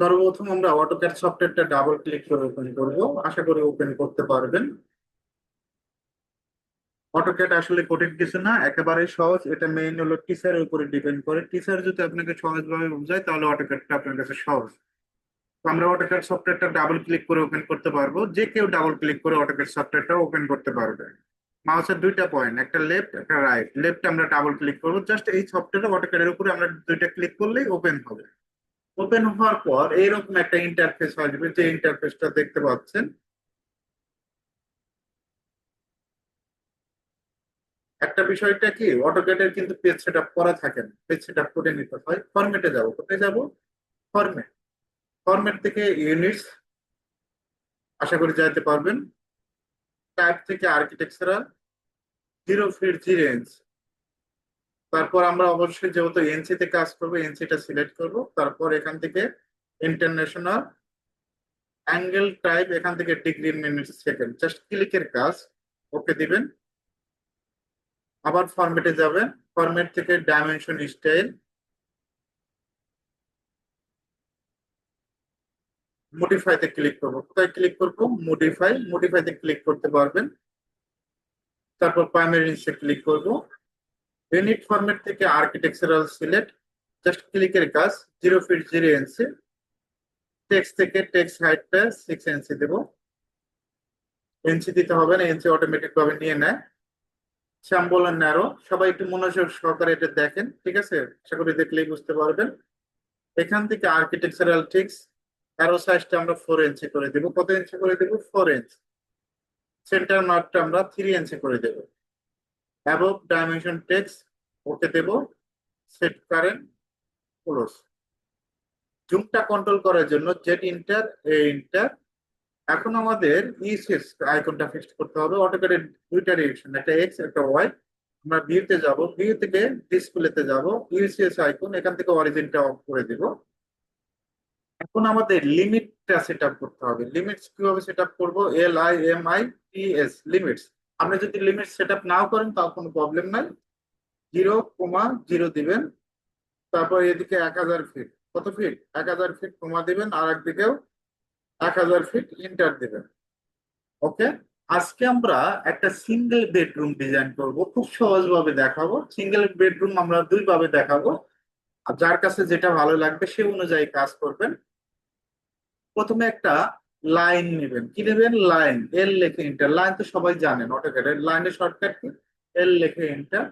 সর্বপ্রথম আমরা অটোক্যাড সফটওয়্যারটা ডাবল ক্লিক করে ওপেন করব। আশা করি ওপেন করতে পারবেন। অটোক্যাড আসলে কঠিন কিছু না, একেবারে সহজ। এটা মেইন হলো টিচারের উপরে ডিপেন্ড করে। টিচার যদি আপনাকে সহজভাবে বোঝায়, তাহলে অটোক্যাডটা আপনার কাছে সহজ। আমরা অটোক্যাড সফটওয়্যারটা ডাবল ক্লিক করে ওপেন করতে পারব। যে কেউ ডাবল ক্লিক করে অটোক্যাড সফটওয়্যারটা ওপেন করতে পারবে। মাউসের দুইটা পয়েন্ট একটা লেফট একটা রাইট লেফট আমরা ডাবল ক্লিক করব। জাস্ট এই সফটওয়্যার অটোক্যাডের উপরে আমরা দুইটা ক্লিক করলেই ওপেন হবে। ওপেন হওয়ার পর এইরকম একটা ইন্টারফেস আসবে যে ইন্টারফেসটা দেখতে পাচ্ছেন। একটা বিষয়টা কি অটোক্যাডের কিন্তু পেজ সেট আপ করা থাকে না। পেজ সেট আপ করে নিতে হয় ফরম্যাটে যাব। কোথায় যাব? ফরম্যাট ফরম্যাট থেকে ইউনিটস আশা করি যাইতে পারবেন। টাইপ থেকে আর্কিটেকচারাল জিরো ফিট জি রেঞ্জ তারপর আমরা অবশ্যই যেহেতু এনসি তে কাজ করব এনসিটা সিলেক্ট করব। তারপর এখান থেকে ইন্টারন্যাশনাল অ্যাঙ্গেল টাইপ এখান থেকে ডিগ্রি মিনিট সেকেন্ড জাস্ট ক্লিকের কাজ ওকে দিবেন। আবার ফরম্যাটে যাবেন। ফরম্যাট থেকে ডাইমেনশন স্টাইল মডিফাইতে ক্লিক করব। কোথায় ক্লিক করব? মডিফাই মডিফাইতে ক্লিক করতে পারবেন। তারপর প্রাইমারি ক্লিক করব। ইউনিট ফরম্যাট থেকে আর্কিটেকচারাল সিলেক্ট জাস্ট ক্লিকের কাজ zero feet zero inch text থেকে টেক্সট হাইটটা সিক্স এনসি দেব। এনসি দিতে হবে না এনসি অটোমেটিক ভাবে নিয়ে নেয়। শ্যাম্বল ন্যারো সবাই একটু মনোযোগ সহকারে এটা দেখেন, ঠিক আছে? আশা করি দেখলেই বুঝতে পারবেন। এখান থেকে আর্কিটেকচারাল টিক্স অ্যারো সাইজটা আমরা ফোর ইঞ্চি করে দেব। কত ইঞ্চি করে দেব? ফোর ইঞ্চ সেন্টার মার্কটা আমরা থ্রি ইঞ্চি করে দেব। অ্যাবভ ডাইমেনশন টেক্স ওকে দেব সেট কারেন্ট ক্লোজ জুমটা কন্ট্রোল করার জন্য জেট ইন্টার এ ইন্টার এখন আমাদের ইসিএস আইকনটা ফিক্সড করতে হবে। অটোক্যাডের দুইটা ডিরেকশন একটা এক্স একটা ওয়াই আমরা ভিউতে যাব ভিউ থেকে ডিসপ্লেতে যাব ইউসিএস আইকন এখান থেকে অরিজিনটা অফ করে দিব। এখন আমাদের লিমিটটা সেট আপ করতে হবে। লিমিটস কীভাবে সেট আপ করব? L I M I T S limits আপনি যদি লিমিট সেট আপ নাও করেন, তাও কোনো প্রবলেম নাই। জিরো কমা জিরো দিবেন। তারপর এদিকে এক হাজার ফিট কত ফিট এক হাজার ফিট কমা দিবেন। আর একদিকেও এক হাজার ফিট ইন্টার দিবেন। ওকে আজকে আমরা একটা সিঙ্গেল বেডরুম ডিজাইন করব। খুব সহজভাবে দেখাবো। সিঙ্গেল বেডরুম আমরা দুই ভাবে দেখাবো। আর যার কাছে যেটা ভালো লাগবে, সে অনুযায়ী কাজ করবেন। প্রথমে একটা লাইন নেবেন। কি নেবেন? লাইন এল লেখে ইন্টার লাইন তো সবাই জানেন অটোক্যাডের লাইনের শর্টকাট কি? এল লেখে ইন্টার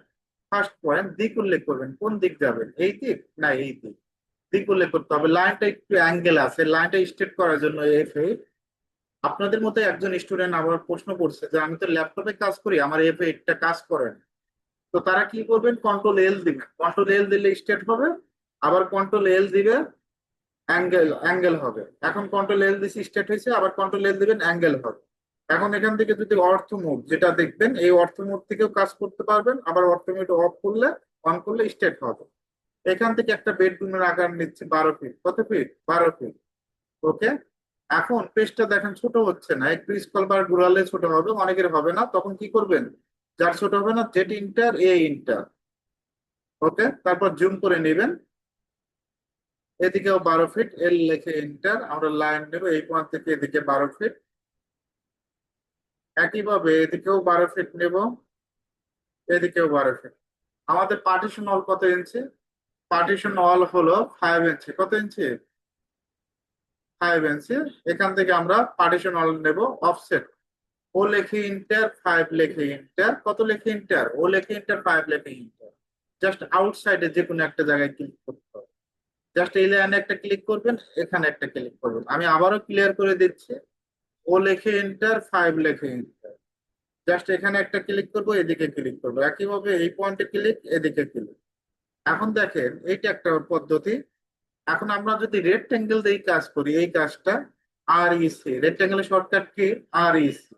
ফার্স্ট পয়েন্ট দিক উল্লেখ করবেন। কোন দিক যাবেন? এই দিক না এই দিক? দিক উল্লেখ করতে হবে। লাইনটা একটু অ্যাঙ্গেল আছে। লাইনটা স্ট্রেট করার জন্য এফ এইট আপনাদের মতো একজন স্টুডেন্ট আবার প্রশ্ন করছে যে, আমি তো ল্যাপটপে কাজ করি, আমার এফ এইটটা কাজ করে না। তো তারা কি করবেন? কন্ট্রোল এল দিবেন। কন্ট্রোল এল দিলে স্ট্রেট হবে, আবার কন্ট্রোল এল দিবে অ্যাঙ্গেল অ্যাঙ্গেল হবে। এখন কন্ট্রোল এল দিছি স্টেট হয়েছে, আবার কন্ট্রোল এল দিবেন অ্যাঙ্গেল হবে। এখন এখান থেকে যদি অর্থ মুভ যেটা দেখবেন, এই অর্থ মুভ থেকেও কাজ করতে পারবেন, আবার অর্থ মুভ অফ করলে অন করলে স্টেট হবে। এখান থেকে একটা বেডরুমের আকার নিচ্ছে বারো ফিট কত ফিট বারো ফিট ওকে এখন পেজটা দেখেন, ছোট হচ্ছে না। একটু স্কল বার ঘুরালে ছোট হবে, অনেকের হবে না। তখন কি করবেন? যার ছোট হবে না Z enter A enter okay তারপর জুম করে নেবেন। এদিকেও বারো ফিট এল লেখে ইন্টার আমরা লাইন নেব, এই পয়েন্ট থেকে এদিকে বারো ফিট একইভাবে এদিকেও বারো ফিট নেব, এদিকেও বারো ফিট আমাদের পার্টিশন হল কত ইঞ্চি? পার্টিশন হল হলো ফাইভ ইঞ্চি। কত ইঞ্চি? Five inch. এখান থেকে আমরা পার্টিশন হল নেব অফসেট ও লেখে ইন্টার ফাইভ লেখে ইন্টার কত লেখে ইন্টার ও লেখে ইন্টার ফাইভ লেখে ইন্টার জাস্ট আউটসাইডে যে কোনো একটা জায়গায় ক্লিক করতে জাস্ট এই লাইনে একটা ক্লিক করবেন, এখানে একটা ক্লিক করবেন। আমি আবারও ক্লিয়ার করে দিচ্ছি। ও লেখে এন্টার ফাইভ লেখে এন্টার জাস্ট এখানে একটা ক্লিক করব, এদিকে ক্লিক করব। একইভাবে এই পয়েন্টে ক্লিক এদিকে ক্লিক এখন দেখেন, এইটা একটা পদ্ধতি। এখন আমরা যদি রেক্টেঙ্গেল দিয়ে কাজ করি, এই কাজটা আর ইসি রেক্টেঙ্গেলের শর্টকাট কি? আর ইসি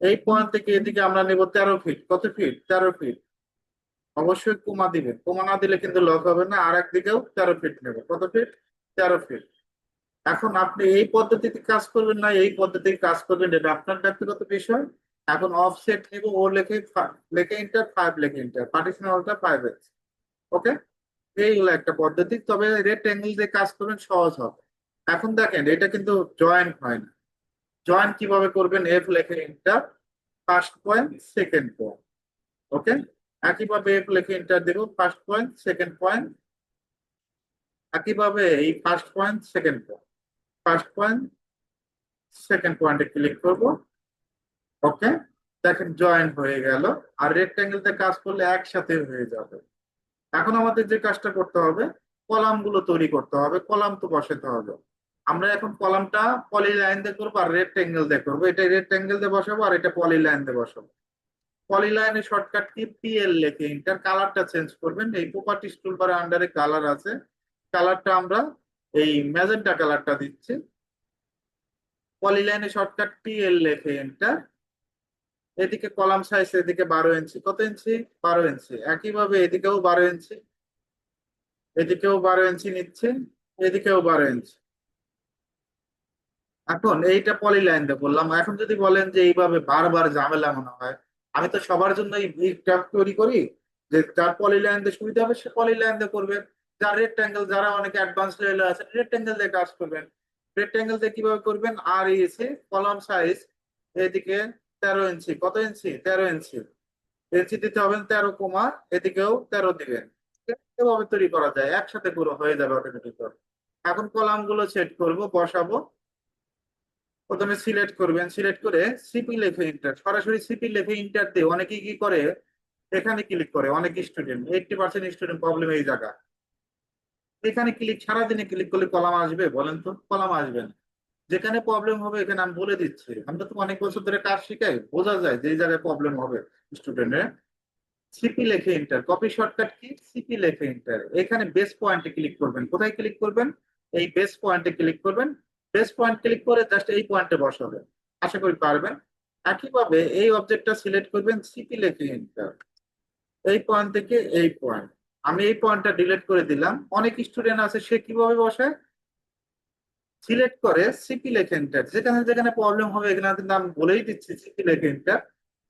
এই পয়েন্ট থেকে এদিকে আমরা নেব তেরো ফিট কত ফিট তেরো ফিট অবশ্যই কমা দিবেন কমা না দিলে কিন্তু লক হবে না। আর একদিকেও তেরো ফিট নেবে। কত ফিট তেরো ফিট এখন আপনি এই পদ্ধতিতে কাজ করবেন না, এই পদ্ধতিতে কাজ করবেন, এটা আপনার ব্যক্তিগত বিষয়। এখন অফসেট নিব, ও লেখে লেখে ইন্টার ফাইভ লেখে ইন্টার পার্টিশন হলটা ফাইভ এক্স ওকে এই হলো একটা পদ্ধতি। তবে রেড অ্যাঙ্গেল দিয়ে কাজ করবেন, সহজ হবে। এখন দেখেন, এটা কিন্তু জয়েন্ট হয় না। জয়েন্ট কীভাবে করবেন? এফ লেখে enter first point second point okay একইভাবে লেখে ইন্টার দেব ফার্স্ট পয়েন্ট সেকেন্ড পয়েন্ট একইভাবে এই first point second point first point second পয়েন্টে ক্লিক করব। ওকে দেখেন জয়েন্ট হয়ে গেল। আর রেক্ট্যাঙ্গেলতে কাজ করলে একসাথে হয়ে যাবে। এখন আমাদের যে কাজটা করতে হবে, কলামগুলো তৈরি করতে হবে, কলাম তো বসাতে হবে। আমরা এখন কলামটা পলি লাইন দিয়ে করব আর রেক্ট্যাঙ্গেল দিয়ে করব। এটা রেক্ট্যাঙ্গেল দিয়ে বসাবো আর এটা পলি লাইন দিয়ে বসাবো। পলি লাইনের শর্টকাট কি পিএল লেখে ইন্টার কালারটা চেঞ্জ করবেন। এই প্রপার্টিস টুলবারের আন্ডারে কালার আছে। কালারটা আমরা এই ম্যাজেন্টা কালারটা দিচ্ছি। পলিলাইনে শর্টকাট পিএল লেখে এন্টার এদিকে কলাম সাইজ এদিকে বারো ইঞ্চি কত ইঞ্চি বারো ইঞ্চি একইভাবে এদিকেও বারো ইঞ্চি এদিকেও বারো ইঞ্চি নিচ্ছে, এদিকেও বারো ইঞ্চি এখন এইটা পলিলাইন দিয়ে বললাম। এখন যদি বলেন যে এইভাবে বারবার ঝামেলা মনে হয় আমি তো সবার জন্য এই গ্রাফ তৈরি করি যে যার পলিলাইন দিয়ে সুবিধা হবে সে পলিলাইন দিয়ে করবে। যার রেক্ট্যাঙ্গেল যারা অনেকে অ্যাডভান্স লেভেলে আছে রেক্ট্যাঙ্গেল দিয়ে কাজ করবেন। রেক্ট্যাঙ্গেল দিয়ে কীভাবে করবেন? আর ইসে কলাম সাইজ এদিকে তেরো ইঞ্চি। কত ইঞ্চি? তেরো ইঞ্চি। ইঞ্চি দিতে হবে তেরো কমা, এদিকেও তেরো দিবেন। এভাবে তৈরি করা যায়। একসাথে পুরো হয়ে যাবে অটোমেটিক এখন কলামগুলো সেট করব, বসাবো। প্রথমে সিলেক্ট করবেন সিলেক্ট করে সিপি লেখে ইন্টার সরাসরি সিপি লেখে ইন্টার দিয়ে অনেকে কি করে? এখানে ক্লিক করে, অনেক student eighty percent student problem এই জায়গা। এখানে ক্লিক সারাদিনে ক্লিক করলে কলাম আসবে, বলেন তো, কলাম আসবে না। যেখানে প্রবলেম হবে, এখানে আমি বলে দিচ্ছি। আমরা তো অনেক বছর ধরে কাজ শিখাই, বোঝা যায় যে জায়গায় প্রবলেম হবে স্টুডেন্টের সিপি লেখে enter copy shortcut key CP লেখে ইন্টার এখানে বেস পয়েন্টে ক্লিক করবেন। কোথায় ক্লিক করবেন? এই বেস পয়েন্টে ক্লিক করবেন। বেস পয়েন্ট ক্লিক করে জাস্ট এই পয়েন্টে বসাবেন। আশা করি পারবেন। একইভাবে এই অবজেক্টটা সিলেক্ট করবেন সিপি লেখে ইন্টার এই পয়েন্ট থেকে এই পয়েন্ট আমি এই পয়েন্টটা ডিলিট করে দিলাম। অনেক স্টুডেন্ট আছে, সে কীভাবে বসায় সিলেক্ট করে সিপি লেখে এন্টার যেখানে যেখানে প্রবলেম হবে, এখানে কিন্তু আমি বলেই দিচ্ছি সিপি লেখে এন্টার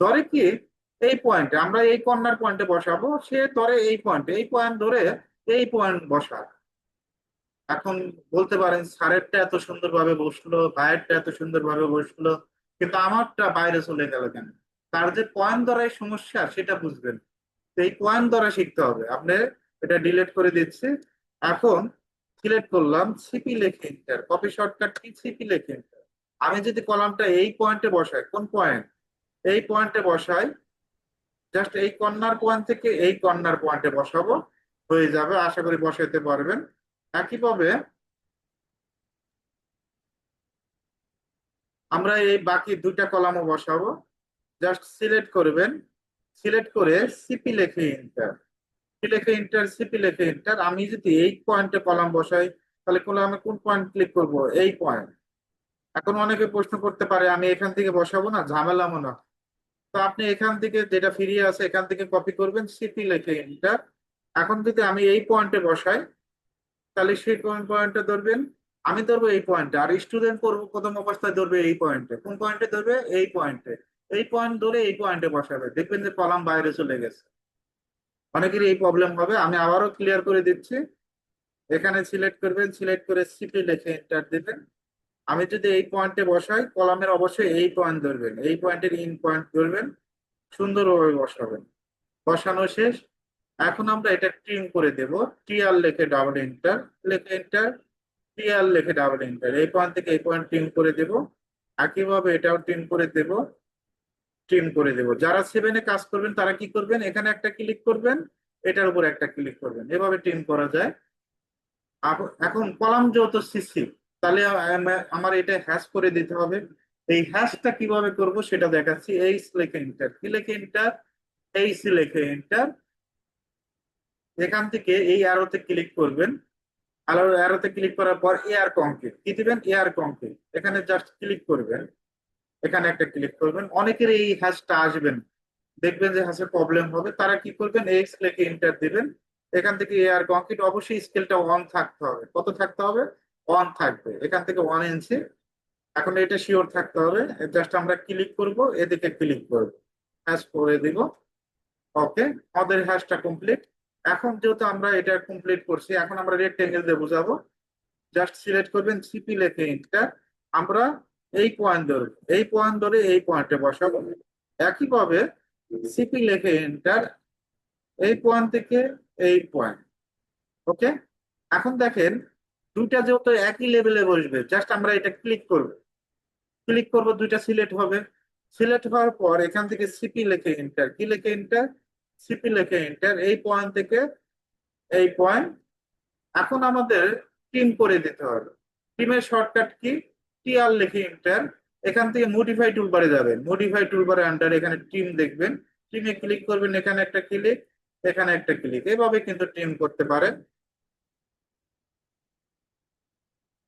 ধরে কি? এই পয়েন্টে আমরা এই কর্নার পয়েন্টে বসাবো, সে ধরে এই পয়েন্টে এই পয়েন্ট ধরে এই পয়েন্ট বসা এখন বলতে পারেন স্যারেরটা এত সুন্দরভাবে বসল, ভাইয়েরটা এত সুন্দরভাবে বসল, কিন্তু আমারটা বাইরে চলে গেল কেন? তার যে পয়েন্ট ধরাই সমস্যা সেটা বুঝবেন। এই পয়েন্ট ধরা শিখতে হবে। আপনি এটা ডিলেট করে দিচ্ছি। এখন সিলেক্ট করলাম সিপি লেখে ইন্টার কপি শর্টকাট কি? সিপি লেখে ইন্টার আমি যদি কলামটা এই পয়েন্টে বসাই, কোন পয়েন্ট এই পয়েন্টে বসাই জাস্ট এই কর্নার পয়েন্ট থেকে এই কর্নার পয়েন্টে বসাবো। হয়ে যাবে। আশা করি বসাইতে পারবেন। একইভাবে আমরা এই বাকি দুইটা কলামও বসাবো। জাস্ট সিলেক্ট করবেন। সিলেক্ট করে সিপি লেখে ইন্টার সি লেখে ইন্টার সিপি লেখে ইন্টার আমি যদি এই পয়েন্টে কলাম বসাই, তাহলে কলামে কোন পয়েন্ট ক্লিক করব? এই পয়েন্ট এখন অনেকে প্রশ্ন করতে পারে, আমি এখান থেকে বসাবো না? ঝামেলা মনে তো আপনি এখান থেকে যেটা ফিরিয়ে আছে এখান থেকে কপি করবেন সিপি লেখে ইন্টার এখন যদি আমি এই পয়েন্টে বসাই তাহলে সেই কোন পয়েন্টটা ধরবেন। আমি ধরবো এই পয়েন্টে আর স্টুডেন্ট করব প্রথম অবস্থায় ধরবে এই পয়েন্টে কোন পয়েন্টে ধরবে? এই পয়েন্টে এই পয়েন্ট ধরে এই পয়েন্টে বসাবে। দেখবেন যে কলাম বাইরে চলে গেছে। অনেকেরই এই প্রবলেম হবে। আমি আবারও ক্লিয়ার করে দিচ্ছি। এখানে সিলেক্ট করবেন। সিলেক্ট করে সিপি লিখে এন্টার দিবেন। আমি যদি এই পয়েন্টে বসাই, কলামের অবশ্যই এই পয়েন্ট ধরবেন। এই পয়েন্টের ইন পয়েন্ট ধরবেন। সুন্দরভাবে বসাবেন। বসানো শেষ। এখন আমরা এটা ট্রিম করে দেব। টিআর লেখে ডাবল এন্টার লেখে এন্টার টিআর লেখে ডাবল এন্টার এই পয়েন্ট থেকে এই পয়েন্ট ট্রিম করে দেব। একইভাবে এটাও ট্রিম করে দেব। ট্রিম করে দেব। যারা সেভেনে কাজ করবেন, তারা কি করবেন? এখানে একটা ক্লিক করবেন, এটার উপর একটা ক্লিক করবেন। এভাবে ট্রিম করা যায়। এখন কলাম যেহেতু সিসি তাহলে আমার এটা হ্যাশ করে দিতে হবে। এই হ্যাশটা কীভাবে করব সেটা দেখাচ্ছি। এই লেখে এন্টার কি লেখে এন্টার এই লেখে এন্টার এখান থেকে এই অ্যারোতে ক্লিক করবেন। আলো অ্যারোতে ক্লিক করার পর এয়ার কংক্রিট কি দিবেন? এয়ার কংক্রিট এখানে জাস্ট ক্লিক করবেন। এখানে একটা ক্লিক করবেন। অনেকের এই হ্যাশটা আসবেন দেখবেন যে হ্যাশের প্রবলেম হবে। তারা কি করবেন? এক্স লেখে এন্টার দিবেন। এখান থেকে এয়ার কংক্রিট অবশ্যই স্কেলটা অন থাকতে হবে। কত থাকতে হবে? অন থাকবে। এখান থেকে ওয়ান ইঞ্চি এখন এটা শিওর থাকতে হবে। জাস্ট আমরা ক্লিক করব। এদিকে ক্লিক করব। হ্যাশ করে দিব। ওকে আমাদের হ্যাশটা কমপ্লিট এখন যেহেতু আমরা এটা কমপ্লিট করছি, এখন আমরা রেক্টেঙ্গেল দিয়ে বোঝাবো। জাস্ট সিলেক্ট করবেন সিপি লেখে ইন্টার আমরা এই পয়েন্ট ধরে, এই পয়েন্ট ধরে এই পয়েন্টে বসাবো। একইভাবে সিপি লেখে এন্টার এই পয়েন্ট থেকে এই পয়েন্ট ওকে এখন দেখেন, দুইটা যেহেতু একই লেভেলে বসবে জাস্ট আমরা এটা ক্লিক করব। ক্লিক করব, দুইটা সিলেক্ট হবে। সিলেক্ট হওয়ার পর এখান থেকে সিপি লেখে এন্টার কি লেখে এন্টার সিপি লেখে এন্টার এই পয়েন্ট থেকে এই পয়েন্ট এখন আমাদের টিম করে দিতে হবে। টিমের শর্টকাট কি? টিআর লিখে এন্টার এখান থেকে মডিফাই টুলবারে যাবেন। মডিফাই টুলবারে আন্ডার এখানে টিম দেখবেন। টিমে ক্লিক করবেন, এখানে একটা ক্লিক এখানে একটা ক্লিক এভাবে কিন্তু টিম করতে পারেন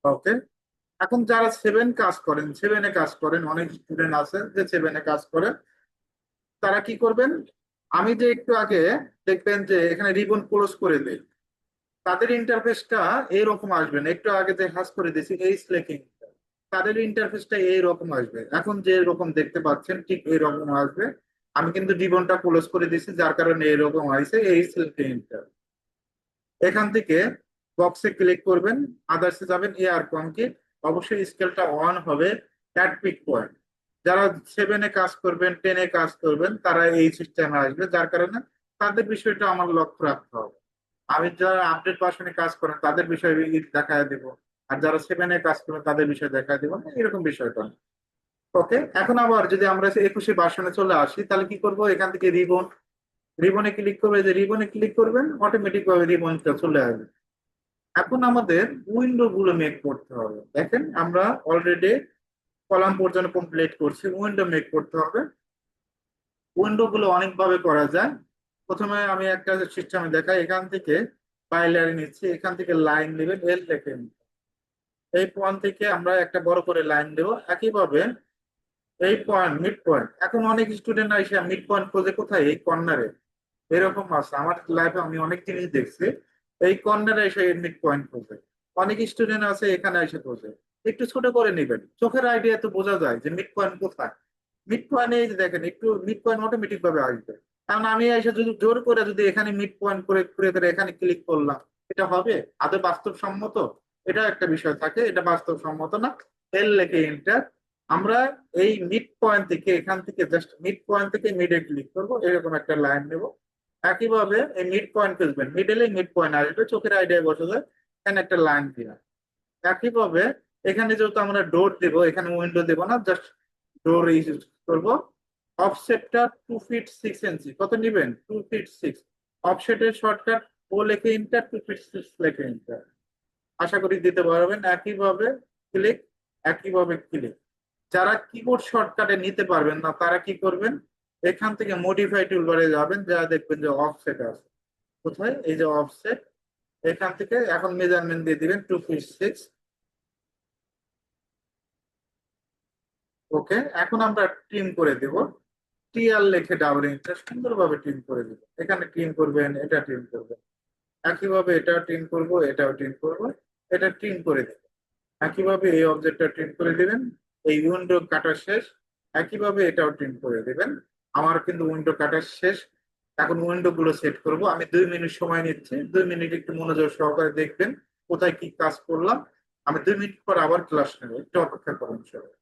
ওকে। এখন যারা সেভেন কাজ করেন সেভেনে কাজ করেন, অনেক স্টুডেন্ট আছে যে সেভেনে কাজ করেন, তারা কি করবেন? আমি যে একটু আগে দেখবেন যে এখানে রিবন ক্লোজ করে দেই, তাদের ইন্টারফেসটা এইরকম আসবে না। একটু আগে যে হাস করে দিয়েছি, এই স্লেকিং তাদের ইন্টারফেসটা এইরকম আসবে। এখন যে রকম দেখতে পাচ্ছেন, ঠিক এইরকম আসবে। আমি কিন্তু রিবনটা ক্লোজ করে দিয়েছি, যার কারণে এইরকম আসছে এই স্লেকিং এখান থেকে বক্সে ক্লিক করবেন আদার্সে যাবেন, এ আর কমকিট অবশ্যই স্কেলটা অন হবে অ্যাট পিক পয়েন্ট যারা সেভেনে কাজ করবেন টেনে কাজ করবেন, তারা এই সিস্টেমে আসবে। যার কারণে তাদের বিষয়টা আমার লক্ষ্য রাখতে হবে। আমি যারা আপডেট ভার্সনে কাজ করেন, তাদের বিষয়ে দেখা দেবো। আর যারা সেভেনে কাজ করবেন তাদের বিষয়ে দেখা দেবো। এরকম বিষয়টা। ওকে এখন আবার যদি আমরা একুশে ভার্সনে চলে আসি, তাহলে কি করব? এখান থেকে রিবন রিবনে ক্লিক করবে। যে রিবনে ক্লিক করবেন অটোমেটিক ভাবে রিবনটা চলে আসবে। এখন আমাদের উইন্ডো গুলো মেক করতে হবে। দেখেন, আমরা অলরেডি কলাম পর্যন্ত কমপ্লিট করছি উইন্ডো মেক করতে হবে। উইন্ডো গুলো অনেকভাবে করা যায়। প্রথমে আমি একটা সিস্টেমে দেখাই, এখান থেকে পাইলারি নিচ্ছি, এখান থেকে লাইন নেবেন এল লেখে এই পয়েন্ট থেকে আমরা একটা বড় করে লাইন দেব। একইভাবে এই পয়েন্ট মিড পয়েন্ট এখন অনেক স্টুডেন্ট এসে মিড পয়েন্ট খোঁজে কোথায়? এই কর্নারে এরকম আছে। আমার লাইফে আমি অনেক জিনিস দেখছি। এই কর্নারে এসে মিড পয়েন্ট খোঁজে। অনেক স্টুডেন্ট আছে, এখানে এসে খোঁজে। একটু ছোট করে নেবেন। চোখের আইডিয়া তো বোঝা যায় যে মিড পয়েন্ট কোথায়? মিড পয়েন্ট এই যে দেখেন, একটু মিড পয়েন্ট অটোমেটিক ভাবে আসবে। কারণ আমি এসে যদি জোর করে যদি এখানে মিড পয়েন্ট করে করে করে এখানে ক্লিক করলাম, এটা হবে? আদৌ বাস্তবসম্মত? এটা একটা বিষয় থাকে, এটা বাস্তবসম্মত না। এল লেখে এন্টার আমরা এই মিড পয়েন্ট থেকে এখান থেকে জাস্ট মিড পয়েন্ট থেকে মিডে ক্লিক করব, এরকম একটা লাইন নেব। একইভাবে এই মিড পয়েন্ট খুঁজবেন মিডলে মিড পয়েন্ট আসবে, চোখের আইডিয়া বসে যায়, এখানে একটা লাইন দিয়া। একইভাবে এখানে যেহেতু আমরা ডোর দেবো, এখানে উইন্ডো দেবো না জাস্ট ডোর ইউজ করব। অফসেটটা টু ফিট সিক্স ইঞ্চি কত নিবেন? টু ফিট সিক্স অফসেটের শর্টকাট ও লেখে ইন্টার টু ফিট সিক্স লেখে ইন্টার আশা করি দিতে পারবেন। একইভাবে ক্লিক একইভাবে ক্লিক যারা কিবোর্ড শর্টকাটে নিতে পারবেন না, তারা কি করবেন? এখান থেকে মডিফাই টুলবারে যাবেন, যা দেখবেন যে অফসেট আছে। কোথায়? এই যে অফসেট এখান থেকে এখন মেজারমেন্ট দিয়ে দিবেন টু ফিট সিক্স ওকে, এখন আমরা ট্রিম করে দেব। টিআর লেখে ডাবল ইন্টার সুন্দরভাবে ট্রিম করে দেব। এখানে ট্রিম করবেন, এটা ট্রিম করবেন। একইভাবে এটাও ট্রিম করব, এটাও ট্রিম করব, এটা ট্রিম করে দেব। একইভাবে এই অবজেক্টটা ট্রিম করে দিবেন, এই উইন্ডো কাটা শেষ। একইভাবে এটাও ট্রিম করে দেবেন। আমার কিন্তু উইন্ডো কাটা শেষ। এখন উইন্ডো গুলো সেট করব। আমি দুই মিনিট সময় নিচ্ছি। দুই মিনিট একটু মনোযোগ সহকারে দেখবেন কোথায় কি কাজ করলাম। আমি দুই মিনিট পর আবার ক্লাস নেব। একটু অপেক্ষা করুন সবাই।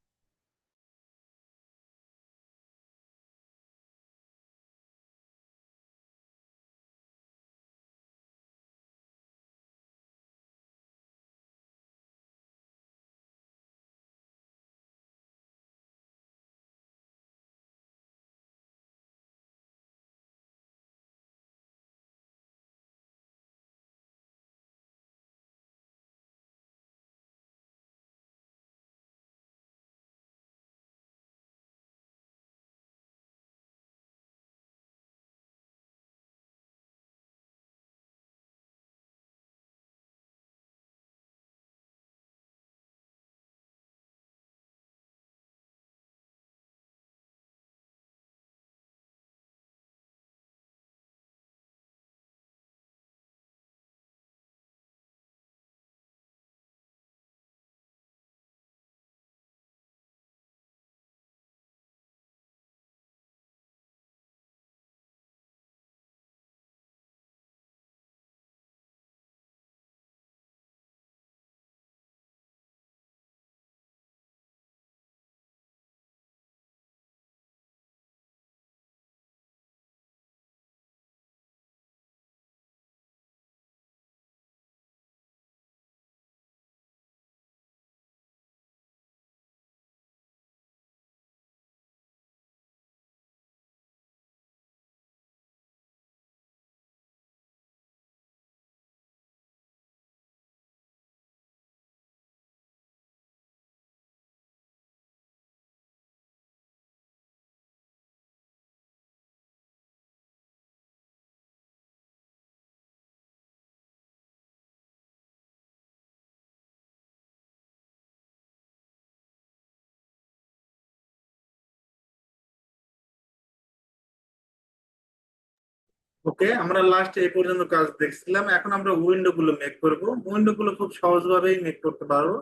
ওকে, আমরা লাস্ট এই পর্যন্ত কাজ দেখছিলাম। এখন আমরা উইন্ডো গুলো মেক করব। উইন্ডো গুলো খুব সহজভাবেই মেক করতে পারব।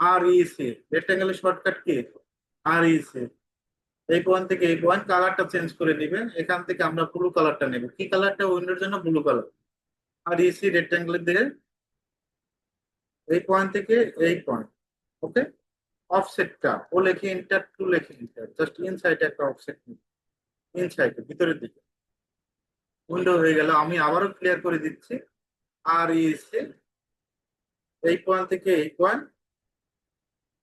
আর EC রেক্টাঙ্গেলের shortcut key? R EC এই পয়েন্ট থেকে এই পয়েন্ট কালারটা চেঞ্জ করে দিবেন এখান থেকে আমরা ব্লু কালারটা নেব। কি কালারটা উইন্ডোর জন্য ব্লু কালার আর ইসি রেক্টাঙ্গেলের দিকে। এই পয়েন্ট থেকে এই পয়েন্ট ওকে? অফসেটটা ও লেখে ইন্টার টু লেখে ইন্টার জাস্ট ইনসাইডে একটা অফসেট ইনসাইডে ভিতরের দিকে। উইন্ডো হয়ে গেল। আমি আবারও ক্লিয়ার করে দিচ্ছি। আর ইসে এই পয়েন্ট থেকে এই পয়েন্ট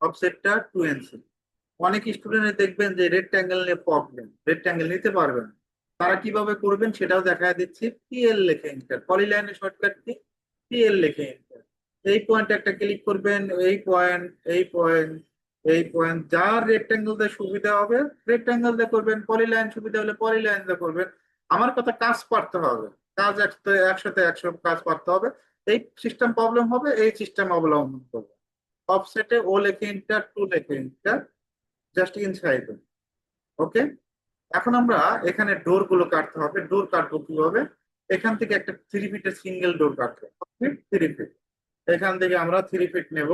অফসেটটা টু এনসি অনেক স্টুডেন্ট দেখবেন যে রেক্ট্যাঙ্গেল নিয়ে প্রবলেম রেক্ট্যাঙ্গেল নিতে পারবেন তারা কীভাবে করবেন সেটাও দেখা দিচ্ছি। পিএল লেখে এন্টার পলিলাইনের শর্টকাট কি পিএল লেখে এন্টার এই পয়েন্ট একটা ক্লিক করবেন। এই পয়েন্ট এই পয়েন্ট এই পয়েন্ট যার রেক্ট্যাঙ্গেল দিয়ে সুবিধা হবে রেক্ট্যাঙ্গেল দিয়ে করবেন। পলিলাইন সুবিধা হলে পলিলাইন দিয়ে করবেন। আমার কথা কাজ পারতে হবে। কাজ একসাথে একশো কাজ পারতে হবে। এই সিস্টেম প্রবলেম হবে, এই সিস্টেম অবলম্বন করবে। অফসেটে ও লেখে ইন্টার টু লেখে ইন্টার জাস্ট ইনসাইড ওকে এখন আমরা এখানে ডোরগুলো কাটতে হবে। ডোর কাটবো কীভাবে? এখান থেকে একটা থ্রি ফিটের সিঙ্গেল ডোর কাটবো। থ্রি ফিট এখান থেকে আমরা থ্রি ফিট নেব।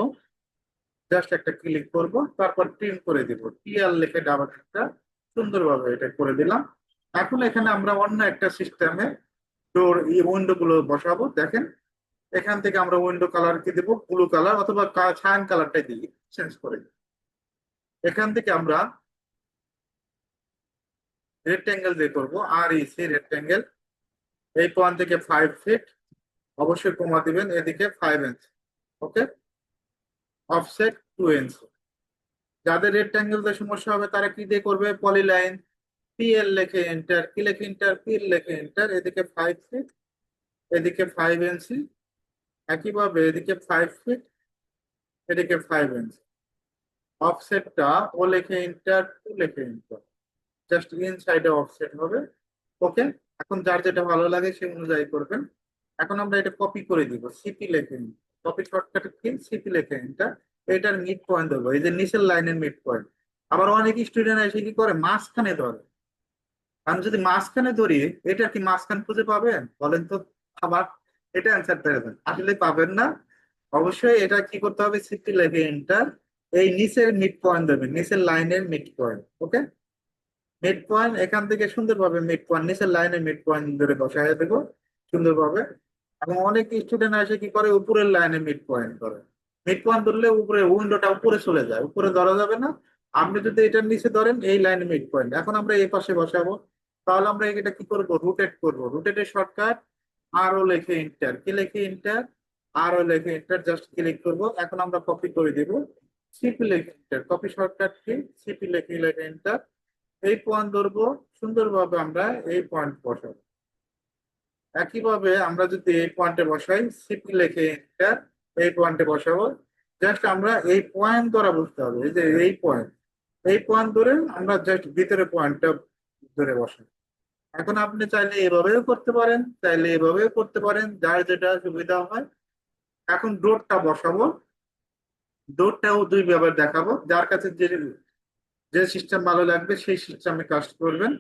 জাস্ট একটা ক্লিক করব। তারপর প্রিন্ট করে দিব। টিআর লিখে ডাবল সুন্দরভাবে এটা করে দিলাম। এখন এখানে আমরা অন্য একটা সিস্টেমে ডোর এই উইন্ডো গুলো বসাবো। দেখেন, এখান থেকে আমরা উইন্ডো কালার কি দেবো? ব্লু কালার অথবা ছায়ান কালারটাই দিই চেঞ্জ করে এখান থেকে আমরা রেক্টেঙ্গেল দিয়ে করব আর ইসি রেক্টেঙ্গেল এই পয়েন্ট থেকে ফাইভ ফিট অবশ্যই কমা দিবেন, এদিকে five inch okay offset two inch যাদের রেক্টেঙ্গেল দিয়ে সমস্যা হবে, তারা কি দিয়ে করবে? পলিলাইন পিএল লেখে এন্টার কি লেখে এন্টার পিএল লেখে এন্টার এদিকে ফাইভ ফিট এদিকে ফাইভ ইঞ্চি একইভাবে এদিকে ফাইভ ফিট এদিকে ফাইভ ইঞ্চি অফসেটটা ও লেখে ইন্টার টু লেখে ইন্টার জাস্ট ইন সাইডে অফসেট হবে। ওকে এখন যার যেটা ভালো লাগে সেই অনুযায়ী করবেন। এখন আমরা এটা কপি করে দিব। সিপি লেখে কপি শর্টকাট কি? সিপি লেখে এটা এটার মিড পয়েন্ট দেবো। এই যে নিচের লাইনের মিড পয়েন্ট আবার অনেক স্টুডেন্ট এসে কি করে? মাঝখানে ধরে। আমি যদি মাঝখানে ধরি, এটা কি মাঝখান খুঁজে পাবেন? বলেন তো, আবার এটা অ্যান্সার দেবেন আসলে পাবেন না। অবশ্যই এটা কি করতে হবে? সিপি লেখে এন্টার এই নিচের মিড পয়েন্ট দেবেন, নিচের লাইনের mid point okay mid point এখান থেকে সুন্দরভাবে মিড পয়েন্ট নিচের লাইনের মিড পয়েন্ট ধরে বসায় দেবো, সুন্দরভাবে। এবং অনেক স্টুডেন্ট আসে কি করে? উপরের লাইনে মিড পয়েন্ট করে। মিড পয়েন্ট ধরলে উপরে উইন্ডোটা উপরে চলে যায়, উপরে ধরা যাবে না। আপনি যদি এটার নিচে ধরেন, এই লাইনে মিড পয়েন্ট এখন আমরা এই পাশে বসাবো। তাহলে আমরা এটা কি করব? রোটেট করব। রোটেটের শর্টকাট আর ও লেখে ইন্টার কি লেখে ইন্টার আর ও লেখে ইন্টার জাস্ট ক্লিক করব। এখন আমরা কপি করে দিব। সিপি লেখে ইন্টার কপি শর্টকাট কি? সিপি লেখে লেখে ইন্টার এই পয়েন্ট ধরবো। সুন্দরভাবে আমরা এই পয়েন্ট বসাবো। একইভাবে আমরা যদি এই পয়েন্টে বসাই সিপি লেখে এন্টার এই পয়েন্টে বসাবো। জাস্ট আমরা এই পয়েন্ট দ্বারা বুঝতে হবে। এই যে এই পয়েন্ট এই পয়েন্ট ধরে আমরা জাস্ট ভিতরে পয়েন্টটা ধরে বসাই এখন আপনি চাইলে এভাবেও করতে পারেন, চাইলে এভাবেও করতে পারেন, যার যেটা সুবিধা হয়। এখন ডোরটা বসাবো। ডোরটাও দুই ব্যবহার দেখাবো। যার কাছে যে যে সিস্টেম ভালো লাগবে, সেই সিস্টেমে কাজ করবেন।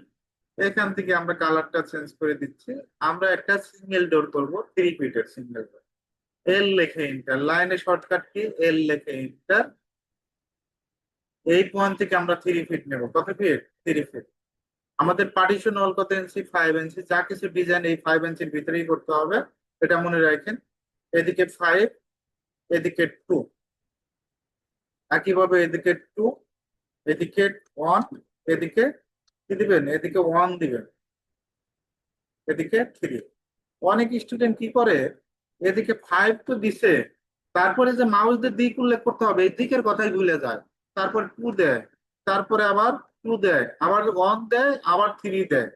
এখান থেকে আমরা কালারটা চেঞ্জ করে দিচ্ছি। আমরা একটা সিঙ্গেল ডোর করব থ্রি ফিটের সিঙ্গেল ডোর এল লেখে ইন্টার লাইনে শর্টকাট কি? এল লেখে ইন্টার এই পয়েন্ট থেকে আমরা থ্রি ফিট নেব। কত ফিট থ্রি ফিট আমাদের পার্টিশন অল কত ইঞ্চি ফাইভ ইঞ্চি যা কিছু ডিজাইন এই ফাইভ ইঞ্চির ভিতরেই করতে হবে। এটা মনে রাখেন। এদিকে ফাইভ এদিকে টু একইভাবে এদিকে টু এদিকে ওয়ান এদিকে কি দিবেন? এদিকে ওয়ান দিবেন। এদিকে থ্রি অনেক স্টুডেন্ট কি করে? এদিকে ফাইভ তো দিছে। তারপরে যে মাউস দিয়ে দিক উল্লেখ করতে হবে, এই দিকের কথাই ভুলে যায়। তারপর টু দেয়। তারপরে আবার টু দেয়, আবার ওয়ান দেয়, আবার থ্রি দেয়।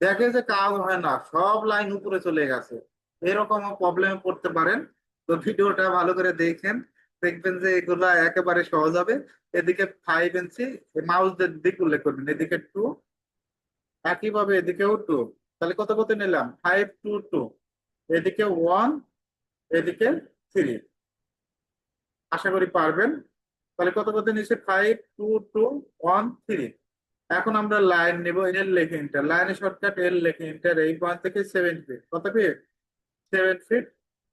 দেখে যে কাজ হয় না, সব লাইন উপরে চলে গেছে। এরকম প্রবলেমে পড়তে পারেন। তো ভিডিওটা ভালো করে দেখেন। দেখবেন যে এগুলা একেবারে সহজ হবে। এদিকে ফাইভ ইঞ্চি মাউস দিক উল্লেখ করবেন। এদিকে টু একইভাবে এদিকেও টু তাহলে কত কত নিলাম? ফাইভ টু টু এদিকে ওয়ান এদিকে থ্রি আশা করি পারবেন। তাহলে কত কত নিচ্ছে five two two one three এখন আমরা লাইন নেব এল লেখে এন্টার লাইনের শর্টকাট এল লেখে এন্টার এই পয়েন্ট থেকে সেভেন ফিট কত ফিট সেভেন ফিট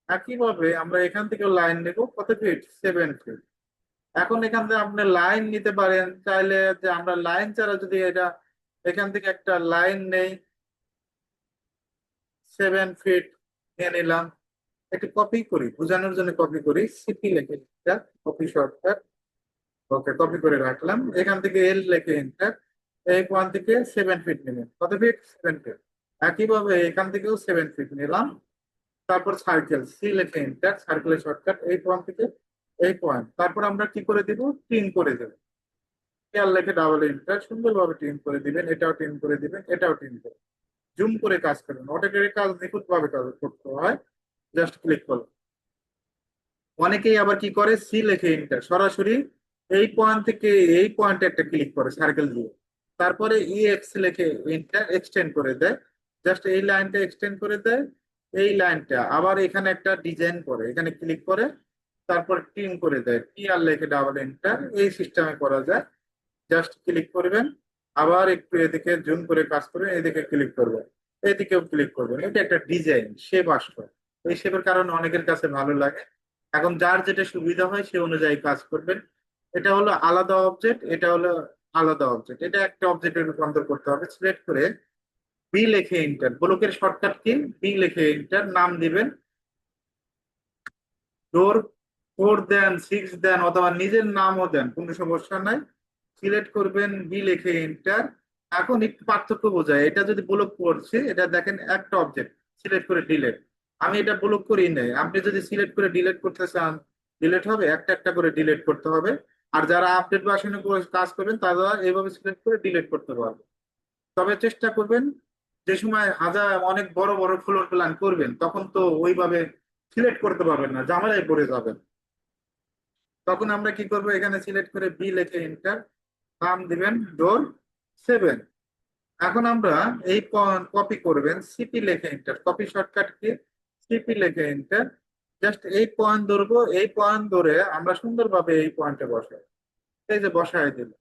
একইভাবে আমরা এখান থেকে লাইন নেব। কত ফিট সেভেন ফিট এখন এখান থেকে আপনি লাইন নিতে পারেন। চাইলে যে আমরা লাইন ছাড়া যদি এটা এখান থেকে একটা লাইন নেই সেভেন ফিট নিয়ে নিলাম। একটু কপি করি। বোঝানোর জন্য কপি করি। সিপি লেখে কপি শর্টকাট ওকে কপি করে রাখলাম। এখান থেকে এল লেখে এন্টার এই পয়েন্ট থেকে সেভেন ফিট নিলেন কত ফিট সেভেন ফিট একইভাবে এখান থেকেও সেভেন ফিট নিলাম। তারপর সার্কেল সি লেখে এন্টার সার্কেলের শর্টকাট এই পয়েন্ট থেকে এই পয়েন্ট তারপর আমরা কি করে দিব? টিম করে দেব। খেয়াল লেখে ডাবল এন্টার সুন্দরভাবে টিম করে দিবেন, এটাও টিম করে দিবেন, এটাও টিম করে জুম করে কাজ করবেন অটোকের কাজ নিখুঁত ভাবে কাজ করতে হয়। জাস্ট ক্লিক করুন। অনেকেই আবার কি করে? সি লেখে এন্টার সরাসরি এই পয়েন্ট থেকে এই পয়েন্টে একটা ক্লিক করে সার্কেল দিয়ে। তারপরে ই এক্স লেখে এন্টার এক্সটেন্ড করে দেয়। জাস্ট এই লাইনটা এক্সটেন্ড করে দেয়, এই লাইনটা আবার এখানে একটা ডিজাইন করে, এখানে ক্লিক করে, তারপর টিম করে দেয়। টি আর লেখে ডাবল এন্টার এই সিস্টেমে করা যায়। জাস্ট ক্লিক করবেন, আবার একটু এদিকে জুম করে কাজ করবেন, এদিকে ক্লিক করবেন। এদিকেও ক্লিক করবেন। এটা একটা ডিজাইন শেপ আসবে এই শেপের কারণে অনেকের কাছে ভালো লাগে। এখন যার যেটা সুবিধা হয় সে অনুযায়ী কাজ করবেন। এটা হলো আলাদা অবজেক্ট এটা হলো আলাদা অবজেক্ট এটা একটা অবজেক্টে রূপান্তর করতে হবে। সিলেক্ট করে বি লেখে এন্টার ব্লকের শর্টকাট কি বি লেখে এন্টার নাম দিবেন। ডোর ফোর দেন সিক্স দেন, অথবা নিজের নামও দেন, কোনো সমস্যা নাই। সিলেক্ট করবেন বি লেখে এন্টার এখন একটু পার্থক্য বোঝায়, এটা যদি ব্লক করছে, এটা দেখেন একটা অবজেক্ট সিলেক্ট করে ডিলেট আমি এটা ব্লক করি নাই, আপনি যদি সিলেক্ট করে ডিলেট করতে চান ডিলেট হবে, একটা একটা করে ডিলেট করতে হবে। আর যারা আপডেট ভার্সনে কাজ করবেন, তারা এইভাবে সিলেক্ট করে ডিলেট করতে পারবে তবে চেষ্টা করবেন, যে সময় হাজার, অনেক বড় বড় ফ্লোর প্ল্যান করবেন, তখন তো ওইভাবে সিলেক্ট করতে পারবেন না, ঝামেলায় পড়ে যাবেন। তখন আমরা কি করব, এখানে সিলেক্ট করে বি লেখে এন্টার নাম দিবেন ডোর সেভেন এখন আমরা এই কপি করবেন সিপি লেখে enter copy shortcut key CP লেখে এন্টার জাস্ট এই পয়েন্ট ধরবো, এই পয়েন্ট ধরে আমরা সুন্দরভাবে এই পয়েন্টে বসাই এই যে বসাই দিল।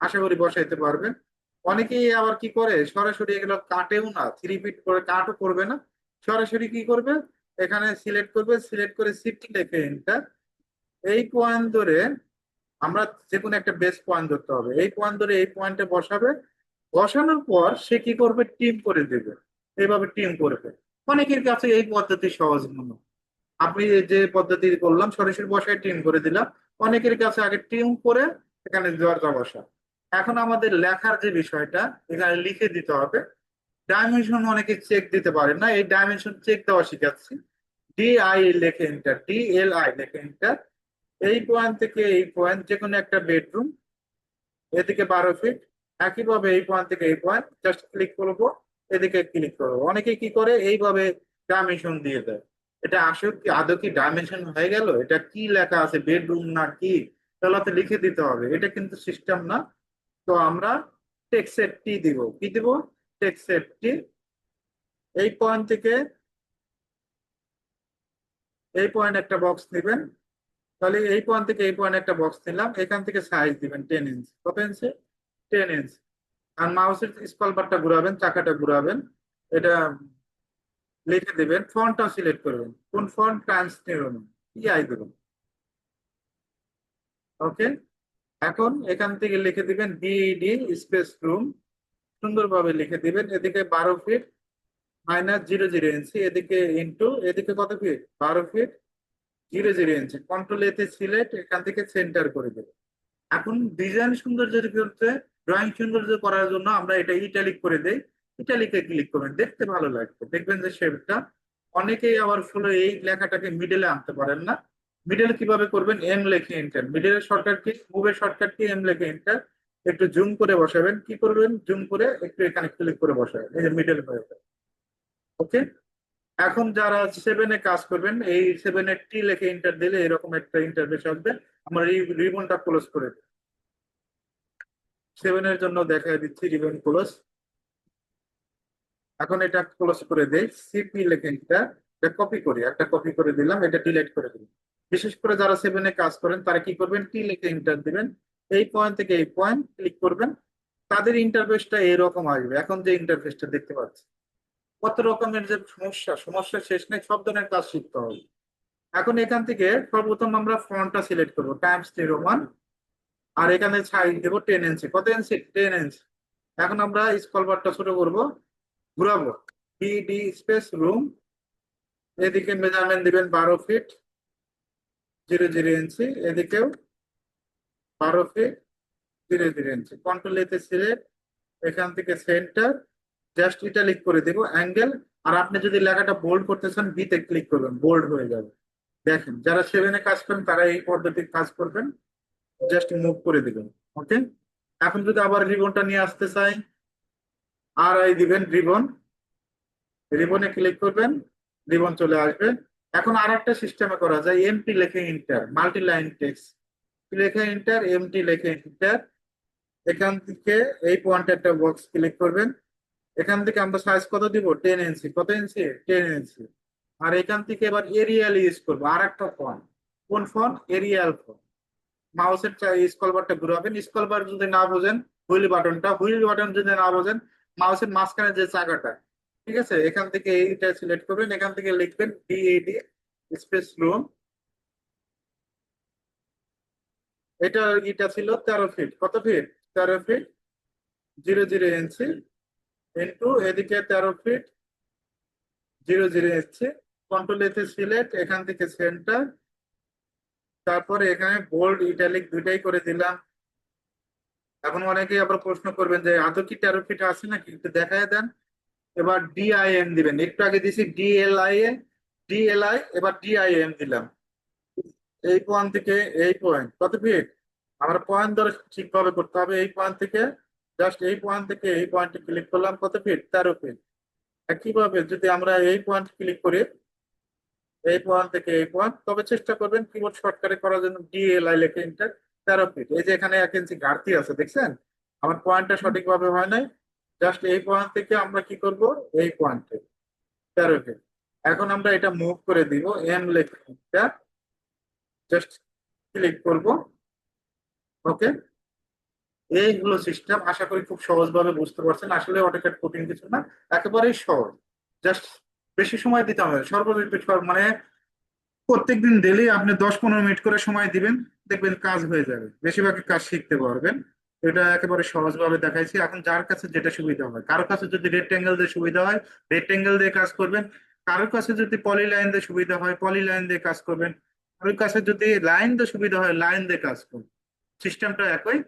আশা করি বসাইতে পারবেন। অনেকেই আবার কি করে, সরাসরি এগুলো কাটেও না থ্রি ফিট করে কাটও করবে না। সরাসরি কি করবে? এখানে সিলেক্ট করবে সিলেক্ট করে সিফটি লেখে এন্টার এই পয়েন্ট ধরে আমরা যে কোনো একটা বেস পয়েন্ট ধরতে হবে। এই পয়েন্ট ধরে এই পয়েন্টে বসাবে। বসানোর পর সে কি করবে? টিম করে দেবে। এইভাবে টিম করবে। অনেকের কাছে এই পদ্ধতি সহজ মনে হয়। আপনি যে পদ্ধতি করলাম সরাসরি বসায় টিম করে দিলাম। অনেকের কাছে আগে টিম করে এখানে দরজা বসা এখন আমাদের লেখার যে বিষয়টা, এখানে লিখে দিতে হবে। ডাইমেনশন অনেকে চেক দিতে পারে না, এই ডাইমেনশন চেক দেওয়া শিখাচ্ছি। ডি আই লেখে এন্টার আই লেখে এন্টার এই পয়েন্ট থেকে এই পয়েন্ট যে কোনো একটা বেডরুম এদিকে বারো ফিট একইভাবে এই পয়েন্ট থেকে এই পয়েন্ট জাস্ট ক্লিক করব, এদিকে ক্লিক করব। অনেকে কি করে, এইভাবে ডাইমেনশন দিয়ে দেয়। এটা আসলে কি? আদৌ কি ডাইমেনশন হয়ে গেল? এটা কি লেখা আছে? বেডরুম না কি? তাহলে তো লিখে দিতে হবে। এটা কিন্তু সিস্টেম না। তো আমরা টেক্সেট দিব? কি দিব? টেক্সেট এই পয়েন্ট থেকে এই পয়েন্ট একটা বক্স নেবেন। তাহলে এই পয়েন্ট থেকে এই পয়েন্ট একটা বক্স নিলাম। এখান থেকে সাইজ দিবেন টেন ইঞ্চ কত ইঞ্চি টেন ইঞ্চ আর মাউসের স্কল ঘুরাবেন, চাকাটা ঘুরাবেন। এটা লিখে দেবেন, ফন্টটা সিলেক্ট করবেন। কোন ফন্ট? ট্রান্স আই দেবেন। ওকে? এখন এখান থেকে লিখে দিবেন বিইডি স্পেস রুম। সুন্দরভাবে লিখে দিবেন। এদিকে বারো feet minus zero zero inch, এদিকে ইন্টু, এদিকে কত ফিট? বারো feet zero zero inch. Control এতে সিলেক্ট, এখান থেকে সেন্টার করে দেবে এখন ডিজাইন সৌন্দর্য করতে ড্রয়িং সৌন্দর্য করার জন্য আমরা এটা ইটালিক করে দেই। ইটালিকে ক্লিক করবেন, দেখতে ভালো লাগবে। দেখবেন যে শেপটা অনেকেই আবার ফুল এই লেখাটাকে মিডলে আনতে পারেন না। মিডল কীভাবে করবেন? এম লেখে এন্টার মিডলের শর্টকাট কি মুভের শর্টকাট কি এম লেখে এন্টার একটু জুম করে বসাবেন। কি করবেন? জুম করে একটু এখানে ক্লিক করে বসাবেন। এই যে মিডল হয়ে যাবে ওকে এখন যারা সেভেনে কাজ করবেন, এই সেভেনের টি লেখে এন্টার দিলে এরকম একটা ইন্টারফেস আসবে। আমরা রিবনটা ক্লোজ করে দিই। সেভেনের জন্য দেখা দিচ্ছি রিবন ক্লোজ এখন এটা ক্লোজ করে দেই সিপি লেখে এটা কপি করি, একটা কপি করে দিলাম, এটা ডিলিট করে দিলাম। বিশেষ করে যারা সেভেনে কাজ করেন, তারা কি করবেন? টি লেখে এন্টার দিবেন। এই পয়েন্ট থেকে এই পয়েন্ট ক্লিক করবেন। তাদের ইন্টারফেসটা এরকম আসবে। এখন যে ইন্টারফেসটা দেখতে পাচ্ছি। কত রকমের যে সমস্যা সমস্যা শেষ নেই, সব ধরনের কাজ শিখতে হবে। এখন এখান থেকে সর্বপ্রথম আমরা ফন্টটা সিলেক্ট করব। টাইমস জিরো ওয়ান আর এখানে সাইজ দেবো টেন ইঞ্চি কত ইঞ্চি টেন ইঞ্চি এখন আমরা স্কল বারটা ছোট করব। ঘুরাবো ডি ডি স্পেস রুম এদিকে মেজারমেন্ট দিবেন বারো ফিট জিরো জিরো ইঞ্চি এদিকেও বারো feet zero zero inch control এতে সিলেক্ট এখান থেকে সেন্টার জাস্ট ইটালিক করে দিব অ্যাঙ্গেল আর আপনি যদি লেখাটা বোল্ড করতে চান বিতে ক্লিক করবেন বোল্ড হয়ে যাবে। দেখেন, যারা সেভেনে কাজ করেন, তারা এই পদ্ধতির কাজ করবেন। জাস্ট মুভ করে দিবেন ওকে এখন যদি আবার রিবনটা নিয়ে আসতে চাই আর আই দিবেন রিবন। রিবনে ক্লিক করবেন, রিবন চলে আসবে। এখন আর একটা সিস্টেমে করা যায় এমটি লেখে ইন্টার মাল্টি লাইন টেক্সট লেখে ইন্টার এমটি লেখে ইন্টার এখান থেকে এই পয়েন্টে একটা বক্স ক্লিক করবেন। এখান থেকে আমরা সাইজ কত দিব? টেন ইঞ্চি কত ইঞ্চি টেন ইঞ্চি আর এখান থেকে এবার এরিয়াল ইউজ করব। আর একটা ফোন কোন ফোন এরিয়াল ফোন মাউসের স্কলবারটা ঘুরাবেন। স্কলবার যদি না বোঝেন হুইল বাটনটা হুইল বাটন যদি না বোঝেন মাউসের মাঝখানে যে চাকাটা, ঠিক আছে? এখান থেকে এইটা সিলেক্ট করবেন, এখান থেকে লিখবেন ডিএডি স্পেস রুম এটা এটা ছিল তেরো ফিট কত ফিট তেরো feet zero zero inch into এদিকে তেরো feet zero zero inch. Control এতে সিলেক্ট এখান থেকে সেন্টার তারপরে এখানে বোল্ড ইটালিক দুইটাই করে দিলাম। এখন অনেকেই আবার প্রশ্ন করবেন যে, আদৌ কি তেরো ফিট আছে নাকি? একটু দেখায় দেন। এবার ডিআইএম দিবেন। একটু আগে দিছি ডিএলআই ডিএলআই এবার ডিআইএম দিলাম। এই পয়েন্ট থেকে এই পয়েন্ট কত ফিট আমরা পয়েন্ট ধরে ঠিকভাবে করতে হবে। এই পয়েন্ট থেকে জাস্ট এই পয়েন্ট থেকে এই পয়েন্টে ক্লিক করলাম। কত ফিট তেরো ফিট একইভাবে যদি আমরা এই পয়েন্ট ক্লিক করি, এই পয়েন্ট থেকে এই পয়েন্ট তবে চেষ্টা করবেন কিবোর্ড শর্টকাটে করার জন্য ডিএলআই লেখে ইন্টার তেরো ফিট এই যে এখানে এক ইঞ্চি ঘাটতি আছে, দেখছেন? আমার পয়েন্টটা সঠিকভাবে হয় নাই। জাস্ট এই পয়েন্ট থেকে আমরা কি করব? এই পয়েন্টে তেরো ফিট এখন আমরা এটা মুভ করে দিব এম লেখা জাস্ট ক্লিক করব। ওকে এই হলো সিস্টেম আশা করি খুব সহজভাবে বুঝতে পারছেন। আসলে অটোক্যাড কঠিন কিছু না, একেবারেই সহজ। জাস্ট বেশি সময় দিতে হবে সর্বনিম্ন মানে প্রত্যেকদিন ডেলি আপনি দশ পনেরো মিনিট করে সময় দিবেন। দেখবেন কাজ হয়ে যাবে। বেশিরভাগ কাজ শিখতে পারবেন। এটা একেবারে সহজভাবে দেখাইছি। এখন যার কাছে যেটা সুবিধা হয়, কারও কাছে যদি রেক্টেঙ্গেল দিয়ে সুবিধা হয় রেক্টেঙ্গেল দিয়ে কাজ করবেন। কারোর কাছে যদি পলি লাইন দিয়ে সুবিধা হয় পলি লাইন দিয়ে কাজ করবেন। কারোর কাছে যদি লাইন দিয়ে সুবিধা হয় লাইন দিয়ে কাজ করবেন সিস্টেমটা একই।